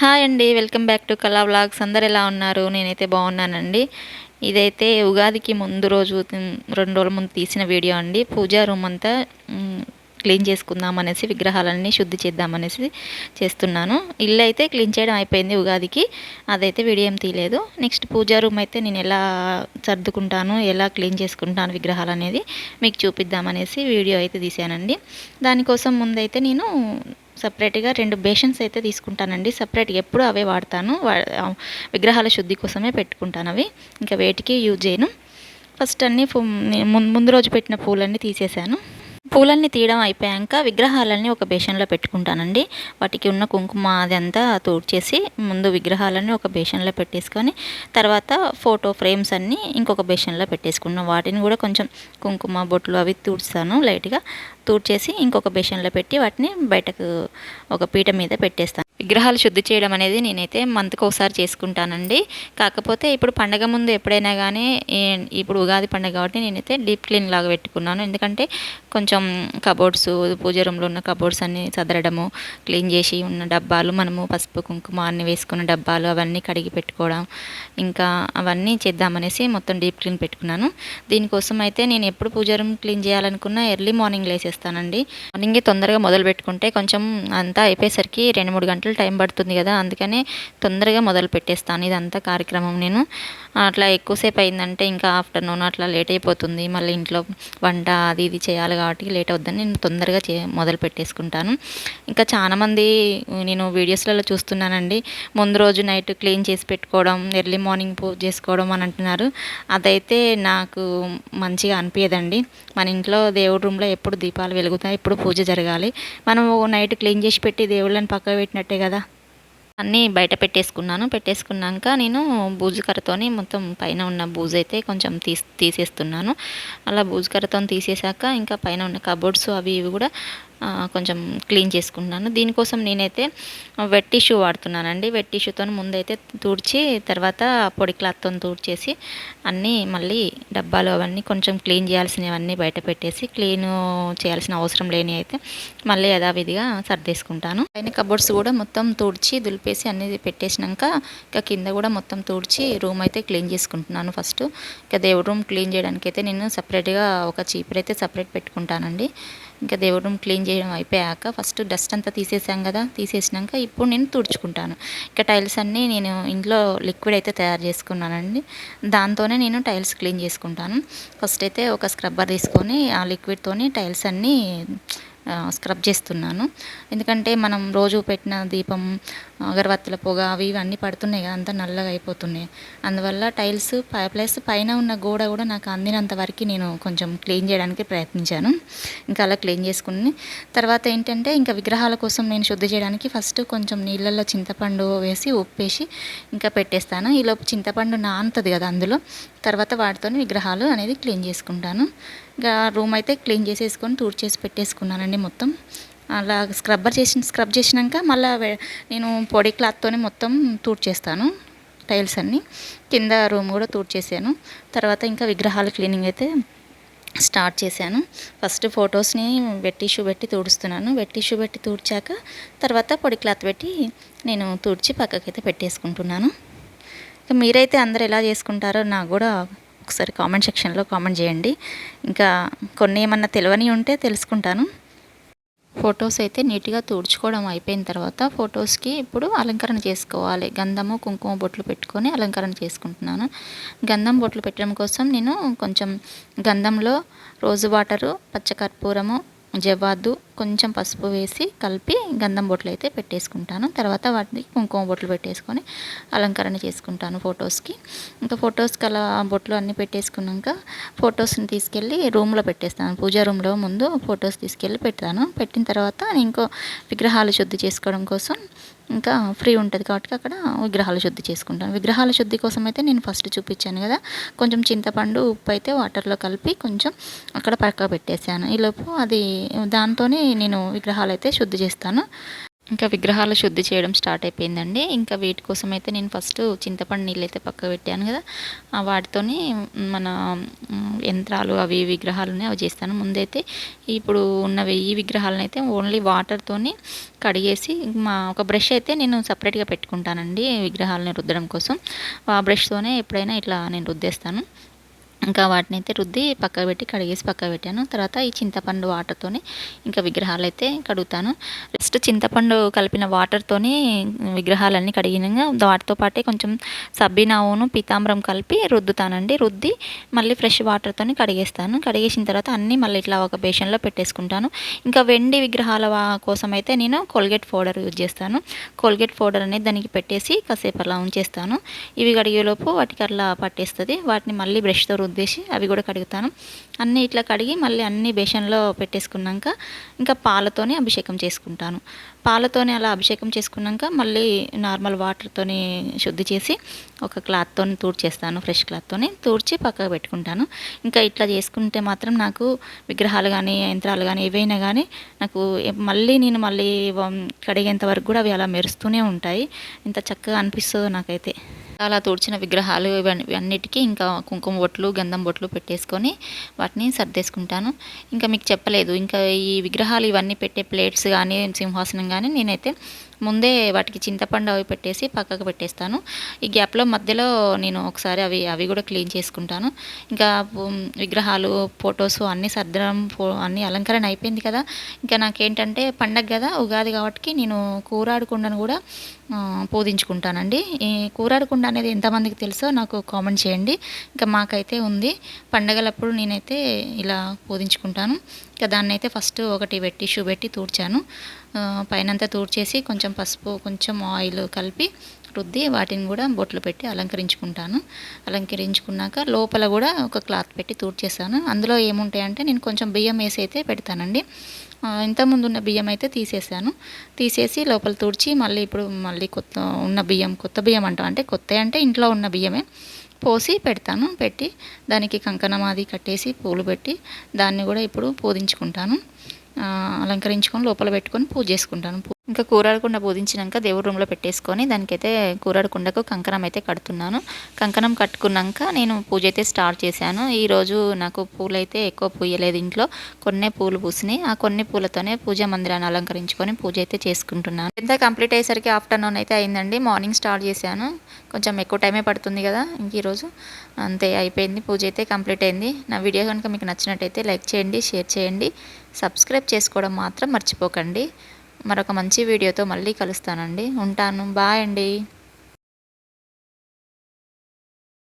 Hi అండి welcome back to Kala vlogs. అందరు ఎలా ఉన్నారు? నేనైతే బాగున్నానండి. ఇదైతే ఉగాదికి ముందు రోజు రెండు రోజుల ముందు తీసిన వీడియో అండి. పూజా రూమ్ అంతా క్లీన్ చేసుకుందాం అనేసి విగ్రహాలన్నీ శుద్ధి చేద్దామనేసి చేస్తున్నాను. ఇల్లు అయితే క్లీన్ చేయడం అయిపోయింది ఉగాదికి. అదైతే వీడియో ఏం తీయలేదు. నెక్స్ట్ పూజా రూమ్ అయితే నేను ఎలా సర్దుకుంటాను ఎలా క్లీన్ చేసుకుంటాను విగ్రహాలు అనేది మీకు చూపిద్దామనేసి వీడియో అయితే తీసానండి దానికోసం ముందైతే నేను సపరేట్గా రెండు బేషన్స్ అయితే తీసుకుంటానండి. సపరేట్గా ఎప్పుడు అవే వాడతాను. వా- విగ్రహాల శుద్ధి కోసమే పెట్టుకుంటాను అవి. ఇంకా వేటికి యూజ్ చేయను. ఫస్ట్ అన్నీ ముందు రోజు పెట్టిన పూలన్నీ తీసేసాను. పూలన్నీ తీయడం అయిపోయాక విగ్రహాలన్నీ ఒక బేషన్లో పెట్టుకుంటానండి. వాటికి ఉన్న కుంకుమ అదంతా తూడ్చేసి ముందు విగ్రహాలన్నీ ఒక బేషన్లో పెట్టేసుకొని తర్వాత ఫోటో ఫ్రేమ్స్ అన్నీ ఇంకొక బేషన్లో పెట్టేసుకున్నాం వాటిని కూడా కొంచెం కుంకుమ బొట్లు అవి తూడ్స్తాను లైట్గా. తూడ్చేసి ఇంకొక బేషన్లో పెట్టి వాటిని బయటకు ఒక పీట మీద పెట్టేస్తాను. విగ్రహాలు శుద్ధి చేయడం అనేది నేనైతే మంత్కి ఒకసారి చేసుకుంటానండి. కాకపోతే ఇప్పుడు పండగ ముందు ఎప్పుడైనా కానీ ఇప్పుడు ఉగాది పండగ కాబట్టి నేనైతే డీప్ క్లీన్ లాగా పెట్టుకున్నాను. ఎందుకంటే కొంచెం కబోర్డ్స్ పూజ రూమ్లో ఉన్న కబోర్డ్స్ అన్ని సదరడము క్లీన్ చేసి ఉన్న డబ్బాలు మనము పసుపు కుంకుమ అన్ని వేసుకున్న డబ్బాలు అవన్నీ కడిగి పెట్టుకోవడం ఇంకా అవన్నీ చేద్దామనేసి మొత్తం డీప్ క్లీన్ పెట్టుకున్నాను. దీనికోసం అయితే నేను ఎప్పుడు పూజ రూమ్ క్లీన్ చేయాలనుకున్నా ఎర్లీ మార్నింగ్ లేసేస్తాను. చేస్తానండి. మార్నింగే తొందరగా మొదలు పెట్టుకుంటే కొంచెం అంతా అయిపోయేసరికి రెండు మూడు గంటలు టైం పడుతుంది కదా అందుకనే తొందరగా మొదలు పెట్టేస్తాను. ఇదంతా కార్యక్రమం నేను. అట్లా ఎక్కువసేపు అయిందంటే ఇంకా ఆఫ్టర్నూన్ అట్లా లేట్ అయిపోతుంది. మళ్ళీ ఇంట్లో వంట అది ఇది చేయాలి కాబట్టి లేట్ అవుద్దని నేను తొందరగా చే మొదలు పెట్టేసుకుంటాను. ఇంకా చాలామంది నేను వీడియోస్లలో చూస్తున్నానండి. ముందు రోజు నైట్ క్లీన్ చేసి పెట్టుకోవడం ఎర్లీ మార్నింగ్ పో చేసుకోవడం అని అంటున్నారు. అదైతే నాకు మంచిగా అనిపించదండి మన ఇంట్లో దేవుడి రూమ్లో ఎప్పుడు దీపం దీపాలు వెలుగుతాయి ఇప్పుడు పూజ జరగాలి. మనం నైట్ క్లీన్ చేసి పెట్టి దేవుళ్ళని పక్కకు పెట్టినట్టే కదా. అన్నీ బయట పెట్టేసుకున్నాను. పెట్టేసుకున్నాక నేను బూజు కర్రతోని మొత్తం పైన ఉన్న బూజు అయితే కొంచెం తీసి తీసేస్తున్నాను. అలా బూజుకర్రతో తీసేశాక ఇంకా పైన ఉన్న కబోర్డ్స్ అవి ఇవి కూడా కొంచెం క్లీన్ చేసుకుంటున్నాను. దీనికోసం నేనైతే వెట్ టిష్యూ వాడుతున్నానండి. వెట్ టిష్యూతో ముందైతే తూడ్చి తర్వాత పొడి క్లాత్తో తూడ్చేసి అన్నీ మళ్ళీ డబ్బాలు అవన్నీ కొంచెం క్లీన్ చేయాల్సినవన్నీ బయట పెట్టేసి క్లీన్ చేయాల్సిన అవసరం లేని అయితే మళ్ళీ యథావిధిగా సర్దేసుకుంటాను. పైన కబోర్డ్స్ కూడా మొత్తం తుడిచి దులిపేసి అన్ని పెట్టేసినాక ఇంకా కింద కూడా మొత్తం తుడిచి రూమ్ అయితే క్లీన్ చేసుకుంటున్నాను ఫస్ట్ ఇంకా దేవుడు రూమ్ క్లీన్ చేయడానికి అయితే నేను సపరేట్గా ఒక చీపురు అయితే సపరేట్ పెట్టుకుంటానండి. ఇంకా దేవుడు రూమ్ క్లీన్ చేయడం అయిపోయాక ఫస్ట్ డస్ట్ అంతా తీసేసాం కదా తీసేసినాక ఇప్పుడు నేను తుడుచుకుంటాను. ఇంకా టైల్స్ అన్నీ నేను ఇంట్లో లిక్విడ్ అయితే తయారు చేసుకున్నానండి. దాంతోనే నేను టైల్స్ క్లీన్ చేసుకుంటాను. ఫస్ట్ అయితే ఒక స్క్రబ్బర్ తీసుకొని ఆ లిక్విడ్తోని టైల్స్ అన్నీ స్క్రబ్ చేస్తున్నాను. ఎందుకంటే మనం రోజు పెట్టిన దీపం అగరవత్తుల పొగ అవి ఇవన్నీ పడుతున్నాయి కదా అంతా నల్లగా అయిపోతున్నాయి. అందువల్ల టైల్స్ పై ప్లస్ పైన ఉన్న గోడ కూడా నాకు అందినంత వరకు నేను కొంచెం క్లీన్ చేయడానికి ప్రయత్నించాను. ఇంకా అలా క్లీన్ చేసుకుని తర్వాత ఏంటంటే ఇంకా విగ్రహాల కోసం నేను శుద్ధి చేయడానికి ఫస్ట్ కొంచెం నీళ్ళల్లో చింతపండు వేసి ఉప్పేసి ఇంకా పెట్టేస్తాను. ఈలోపు చింతపండు నానుతుంది కదా అందులో తర్వాత వాటితో విగ్రహాలు అనేది క్లీన్ చేసుకుంటాను. ఇంకా రూమ్ అయితే క్లీన్ చేసేసుకొని తూడ్ చేసి పెట్టేసుకున్నానండి మొత్తం. అలా స్క్రబ్బర్ చేసి స్క్రబ్ చేసినాక మళ్ళీ నేను పొడి క్లాత్తోనే మొత్తం తూడ్ చేస్తాను టైల్స్ అన్నీ. కింద రూమ్ కూడా తూడ్ చేశాను. తర్వాత ఇంకా విగ్రహాల క్లీనింగ్ అయితే స్టార్ట్ చేశాను. ఫస్ట్ ఫొటోస్ని వెట్ టిష్యూ పెట్టి తుడుస్తున్నాను. వెట్ టిష్యూ పెట్టి తుడిచాక తర్వాత పొడి క్లాత్ పెట్టి నేను తుడిచి పక్కకైతే పెట్టేసుకుంటున్నాను. ఇంకా మీరైతే అందరు ఎలా చేసుకుంటారో నాకు కూడా ఒకసారి కామెంట్ సెక్షన్లో కామెంట్ చేయండి. ఇంకా కొన్ని ఏమన్నా తెలియని ఉంటే తెలుసుకుంటాను. ఫొటోస్ అయితే నీట్గా తుడుచుకోవడం అయిపోయిన తర్వాత ఫొటోస్కి ఇప్పుడు అలంకరణ చేసుకోవాలి. గంధము కుంకుమ బొట్లు పెట్టుకొని అలంకరణ చేసుకుంటున్నాను. గంధం బొట్లు పెట్టడం కోసం నేను కొంచెం గంధంలో రోజు వాటరు పచ్చకర్పూరము జవాదు కొంచెం పసుపు వేసి కలిపి గంధం బొట్లు అయితే పెట్టేసుకుంటాను. తర్వాత వాటికి కుంకుమ బొట్లు పెట్టేసుకొని అలంకరణ చేసుకుంటాను ఫొటోస్కి. ఇంకా ఫొటోస్కి అలా బొట్లు అన్నీ పెట్టేసుకున్నాక ఫొటోస్ని తీసుకెళ్ళి రూమ్లో పెట్టేస్తాను. పూజా రూమ్లో ముందు ఫొటోస్ తీసుకెళ్ళి పెడతాను. పెట్టిన తర్వాత ఇంకో విగ్రహాలు శుద్ధి చేసుకోవడం కోసం ఇంకా ఫ్రీ ఉంటుంది కాబట్టి అక్కడ విగ్రహాలు శుద్ధి చేసుకుంటాను. విగ్రహాల శుద్ధి కోసం అయితే నేను ఫస్ట్ చూపించాను కదా కొంచెం చింతపండు ఉప్పు అయితే వాటర్లో కలిపి కొంచెం అక్కడ పక్క పెట్టేశాను. ఈలోపు అది దాంతోనే నేను విగ్రహాలు అయితే శుద్ధి చేస్తాను. ఇంకా విగ్రహాలు శుద్ధి చేయడం స్టార్ట్ అయిపోయిందండి. ఇంకా వీటి కోసం అయితే నేను ఫస్ట్ చింతపండు నీళ్ళు అయితే పక్క పెట్టాను కదా ఆ వాటితోని మన యంత్రాలు అవి విగ్రహాలు అవి చేస్తాను. ముందైతే ఇప్పుడు ఉన్నవి ఈ విగ్రహాలను అయితే ఓన్లీ వాటర్తోని కడిగేసి మా ఒక బ్రష్ అయితే నేను సపరేట్గా పెట్టుకుంటానండి విగ్రహాలను రుద్దడం కోసం. ఆ బ్రష్తోనే ఎప్పుడైనా ఇట్లా నేను రుద్దేస్తాను. ఇంకా వాటిని అయితే రుద్ది పక్కకు పెట్టి కడిగేసి పక్కకు పెట్టాను. తర్వాత ఈ చింతపండు వాటర్తోని ఇంకా విగ్రహాలు అయితే కడుగుతాను. జస్ట్ చింతపండు కలిపిన వాటర్తోని విగ్రహాలన్నీ కడిగినాక వాటితో పాటే కొంచెం సబ్బినావును పీతాంబరం కలిపి రుద్దుతానండి. రుద్ది మళ్ళీ ఫ్రెష్ వాటర్తోని కడిగేస్తాను. కడిగేసిన తర్వాత అన్నీ మళ్ళీ ఇట్లా ఒక బేషన్లో పెట్టేసుకుంటాను. ఇంకా వెండి విగ్రహాల కోసం అయితే నేను కోల్గేట్ పౌడర్ యూజ్ చేస్తాను. కోల్గేట్ పౌడర్ అనేది దానికి పెట్టేసి కాసేపు అలా ఉంచేస్తాను. ఇవి కడిగేలోపు వాటికి అట్లా పట్టేస్తుంది. వాటిని మళ్ళీ బ్రష్తో రుద్దేసి అవి కూడా కడుగుతాను. అన్నీ ఇట్లా కడిగి మళ్ళీ అన్ని బేషన్లో పెట్టేసుకున్నాక ఇంకా పాలతోనే అభిషేకం చేసుకుంటాను. పాలతోనే అలా అభిషేకం చేసుకున్నాక మళ్ళీ నార్మల్ వాటర్తోని శుద్ధి చేసి ఒక క్లాత్తో తూడ్చేస్తాను ఫ్రెష్ క్లాత్తోని తూడ్చి పక్కకు పెట్టుకుంటాను. ఇంకా ఇట్లా చేసుకుంటే మాత్రం నాకు విగ్రహాలు కానీ యంత్రాలు కానీ ఏవైనా కానీ నాకు మళ్ళీ నేను మళ్ళీ వం- కడిగేంత వరకు కూడా అవి అలా మెరుస్తూనే ఉంటాయి. ఇంత చక్కగా అనిపిస్తుందో నాకైతే. అలా తుడిచిన విగ్రహాలు ఇవన్నిటికీ ఇంకా కుంకుమ బొట్లు గంధం బొట్లు పెట్టేసుకొని వాటిని సర్దేసుకుంటాను. ఇంకా మీకు చెప్పలేదు ఇంకా ఈ విగ్రహాలు ఇవన్నీ పెట్టే ప్లేట్స్ కానీ సింహాసనం కానీ నేనైతే ముందే వాటికి చింతపండు అవి పెట్టేసి పక్కకు పెట్టేస్తాను. ఈ గ్యాప్లో మధ్యలో నేను ఒకసారి అవి అవి కూడా క్లీన్ చేసుకుంటాను. ఇంకా విగ్రహాలు ఫొటోస్ అన్నీ సర్దడం ఫో- అన్నీ అలంకరణ అయిపోయింది కదా. ఇంకా నాకేంటంటే పండగ కదా ఉగాది కాబట్టి నేను కూరాడుకుండను కూడా పూజించుకుంటానండి ఈ కూరాడుకుండ అనేది ఎంతమందికి తెలుసో నాకు కామెంట్ చేయండి. ఇంకా మాకైతే ఉంది. పండగలప్పుడు నేనైతే ఇలా పూజించుకుంటాను ఇంకా దాన్ని అయితే ఫస్ట్ ఒకటి పెట్టి షూ పెట్టి తూడ్చాను. పైనంతా తూడ్చేసి కొంచెం పసుపు కొంచెం ఆయిల్ కలిపి రుద్ది వాటిని కూడా బొట్లు పెట్టి అలంకరించుకుంటాను. అలంకరించుకున్నాక లోపల కూడా ఒక క్లాత్ పెట్టి తూడ్చేసాను. అందులో ఏముంటాయంటే నేను కొంచెం బియ్యం వేసి అయితే పెడతానండి. ఇంతకుముందు ఉన్న బియ్యం అయితే తీసేసాను. తీసేసి లోపల తుడిచి మళ్ళీ ఇప్పుడు మళ్ళీ కొత్త ఉన్న బియ్యం కొత్త బియ్యం అంటాం. అంటే కొత్త అంటే ఇంట్లో ఉన్న బియ్యమే. పోసి పెడతాను. పెట్టి దానికి కంకణం అది కట్టేసి పూలు పెట్టి దాన్ని కూడా ఇప్పుడు పూజించుకుంటాను అలంకరించుకొని లోపల పెట్టుకొని పూజ చేసుకుంటాను. పూ- ఇంకా కూరాడకుండా పూజించినాక దేవుడి రూమ్లో పెట్టేసుకొని దానికైతే కూరాడకుండకు కంకణం అయితే కడుతున్నాను. కంకణం కట్టుకున్నాక నేను పూజ అయితే స్టార్ట్ చేశాను. ఈరోజు నాకు పూలైతే ఎక్కువ పూయలేదు ఇంట్లో. కొన్ని పూలు పూసినాయి. ఆ కొన్ని పూలతోనే పూజా మందిరాన్ని అలంకరించుకొని పూజ అయితే చేసుకుంటున్నాను. ఎంత కంప్లీట్ అయ్యేసరికి ఆఫ్టర్నూన్ అయితే అయిందండి. మార్నింగ్ స్టార్ట్ చేశాను. కొంచెం ఎక్కువ టైమే పడుతుంది కదా ఇంక ఈరోజు అంతే అయిపోయింది. పూజ అయితే కంప్లీట్ అయింది. నా వీడియో కనుక మీకు నచ్చినట్టయితే లైక్ చేయండి షేర్ చేయండి. సబ్స్క్రైబ్ చేసుకోవడం మాత్రం మర్చిపోకండి. మరొక మంచి వీడియోతో మళ్ళీ కలుస్తానండి. ఉంటాను. బాయ్ అండి.